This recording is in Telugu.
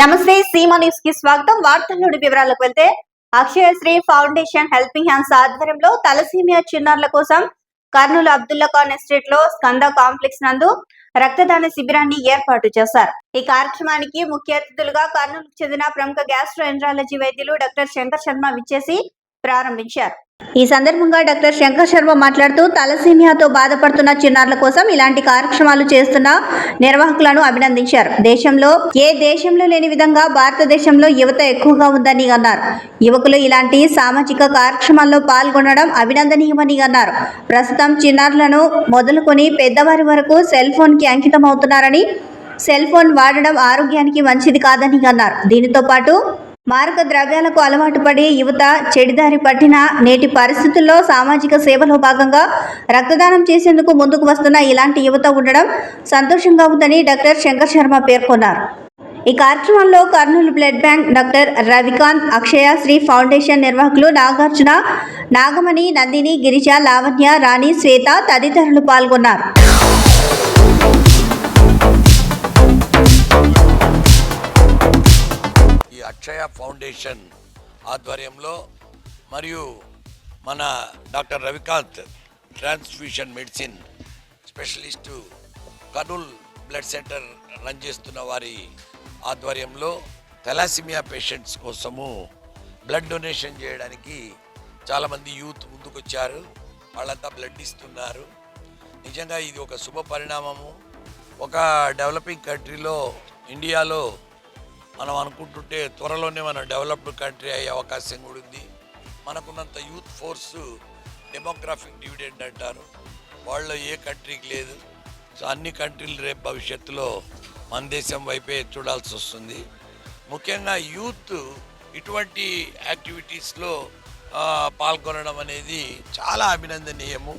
నమస్తే సీమా న్యూస్కి స్వాగతం. వార్తల్లోని వివరాలకు వెళ్తే అక్షయశ్రీ ఫౌండేషన్ హెల్పింగ్ హ్యాండ్స్ ఆధ్వర్యంలో తలసీమియా చిన్నారుల కోసం కర్నూలు అబ్దుల్లా ఖాన్ ఎస్టేట్లో స్కంద కాంప్లెక్స్ నందు రక్తదాన శిబిరాన్ని ఏర్పాటు చేశారు. ఈ కార్యక్రమానికి ముఖ్య అతిథులుగా కర్నూలుకు చెందిన ప్రముఖ గ్యాస్ట్రో ఎండ్రాలజీ వైద్యులు డాక్టర్ శంకర్ శర్మ విచ్చేసి ప్రారంభించారు. ఈ సందర్భంగా డాక్టర్ శంకర్ శర్మ మాట్లాడుతూ తలసీమియాతో బాధపడుతున్న చిన్నారుల కోసం ఇలాంటి కార్యక్రమాలు చేస్తున్న నిర్వాహకులను అభినందించారు. దేశంలో ఏ దేశంలో లేని విధంగా భారతదేశంలో యువత ఎక్కువగా ఉందని అన్నారు. యువకులు ఇలాంటి సామాజిక కార్యక్రమాల్లో పాల్గొనడం అభినందనీయమని అన్నారు. ప్రస్తుతం చిన్నారులను మొదలుకొని పెద్దవారి వరకు సెల్ ఫోన్కి అంకితం అవుతున్నారని సెల్ ఫోన్ వాడడం ఆరోగ్యానికి మంచిది కాదని అన్నారు. దీనితో పాటు మారక ద్రవ్యాలకు అలవాటు పడి యువత చెడిదారి పట్టిన నేటి పరిస్థితుల్లో సామాజిక సేవలో భాగంగా రక్తదానం చేసేందుకు ముందుకు వస్తున్న ఇలాంటి యువత ఉండడం సంతోషంగా ఉందని డాక్టర్ శంకర్ శర్మ పేర్కొన్నారు. ఈ కార్యక్రమంలో Kurnool blood bank doctor Ravikanth Akshaya Sri foundation నిర్వాహకులు నాగార్జున నాగమణి నందిని గిరిజ లావణ్య రాణి శ్వేత తదితరులు పాల్గొన్నారు. అక్షయ ఫౌండేషన్ ఆధ్వర్యంలో మరియు మన doctor Ravikanth transfusion medicine specialist Kurnool blood centre run చేస్తున్న వారి ఆధ్వర్యంలో తెలాసిమియా పేషెంట్స్ కోసము బ్లడ్ డొనేషన్ చేయడానికి చాలామంది యూత్ ముందుకొచ్చారు. వాళ్ళంతా బ్లడ్ ఇస్తున్నారు. నిజంగా ఇది ఒక శుభ పరిణామము. ఒక డెవలపింగ్ కంట్రీలో ఇండియాలో మనం అనుకుంటుంటే త్వరలోనే మనం డెవలప్డ్ కంట్రీ అయ్యే అవకాశం కూడా ఉంది. మనకున్నంత యూత్ ఫోర్స్ డెమోగ్రాఫిక్ డివిడెండ్ అంటారు. వాళ్ళు ఏ కంట్రీకి లేదు. సో అన్ని కంట్రీలు రేపు భవిష్యత్తులో మన దేశం వైపే చూడాల్సి వస్తుంది. ముఖ్యంగా యూత్ ఇటువంటి యాక్టివిటీస్లో పాల్గొనడం అనేది చాలా అభినందనీయము.